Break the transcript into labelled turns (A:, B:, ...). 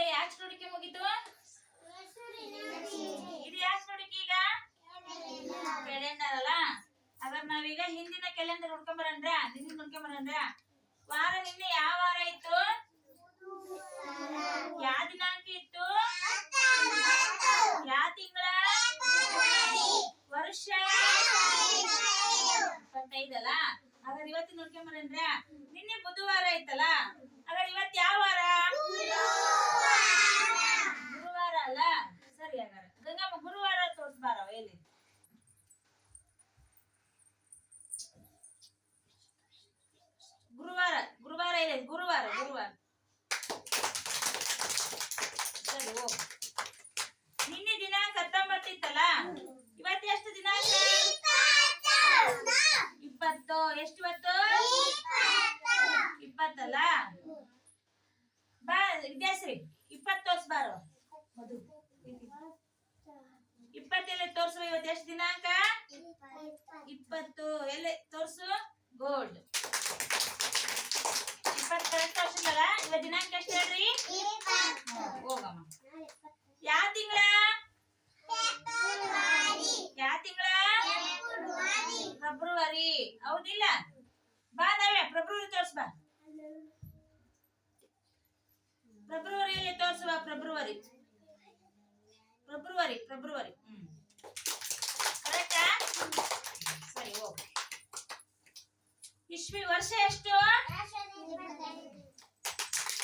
A: ಈಗ ಯಾಕೆ ಚಟುವಟಿಕೆ ಮುಗೀತು? ಇದು ಯಾಕೆ ಚಟುವಟಿಕೆ ಈಗ? ಕ್ಯಾಲೆಂಡರ್ ಅಲ್ಲ? ಅದ್ರ ನಾವೀಗ ಹಿಂದಿನ ಕ್ಯಾಲೆಂಡರ್ ಹುಡ್ಕೊಂಬರಂದ್ರ ನಿನ್ನೆ ಹುಡ್ಕೊಂಬರಂದ್ರ, ವಾರ ನಿನ್ನೆ ಯಾವ ವಾರ ಇತ್ತು? ಯಾವ ದಿನಾಂಕ ಇತ್ತು? ಯಾವ ತಿಂಗಳ? ವರ್ಷ? ಇಪ್ಪತ್ತೈದಲ್ಲ ಅದ್ರ ಇವತ್ತಿನ ನೋಡ್ಕೊಂಬರಂದ್ರ ನಿನ್ನೆ ಬುಧವಾರ ಐತಲ್ಲ ಹಾಗಾದ್ರೆ ಇವತ್ತು ಯಾವ ವಾರ ಗುರುವಾರ ಅಲ್ಲ ಸರಿ ಹಾಗಾದ್ರೆ ಗಂಗಮ್ಮ ಗುರುವಾರ ತೋರಿಸ್ಬಾರವ ಎಲ್ಲಿ ಗುರುವಾರ ಗುರುವಾರ ಇಲ್ಲ ಗುರುವಾರ ಗುರುವಾರ ಸರಿ ಹೋಗು ನಿನ್ನೆ ದಿನಾಂಕ ಹತ್ತೊಂಬತ್ತು ಇತ್ತಲ್ಲ ಇವತ್ತು ಎಷ್ಟು ದಿನಾಂಕ ಎಷ್ಟು ಇವತ್ತು ಇಪ್ಪತ್ತಲ್ಲ? ಬಾ ವಿದ್ಯಾಶ್ರೀ ಇಪ್ಪತ್ತು ತೋರ್ಸ್ಬಾರು ಇಪ್ಪತ್ತೆಲ್ಲ ತೋರ್ಸುವ ಇವತ್ತು ಎಷ್ಟು ದಿನಾಂಕ? ಇಪ್ಪತ್ತು. ಎಲ್ಲಿ ತೋರ್ಸು? ಗೋಲ್ಡ್ ಇಪ್ಪತ್ತು ಕರೆಕ್ಟ್ ತೋರ್ಸಿದಲ್ಲ ಇವತ್ತು ದಿನಾಂಕ ಎಷ್ಟು ಹೇಳ್ರಿ? ಹೌದಿಲ್ಲ. ಬಾ ನಾವೇ ಫೆಬ್ರವರಿ ತೋರ್ಸ್ ಬಾ. ಫೆಬ್ರವರಿಯಲ್ಲಿ ಫೆಬ್ರವರಿ ಫೆಬ್ರವರಿ ಫೆಬ್ರವರಿ ಹ್ಮ್. ಸರಿ ಓಕೆ ಇಶ್ವಿ ವರ್ಷ ಎಷ್ಟು?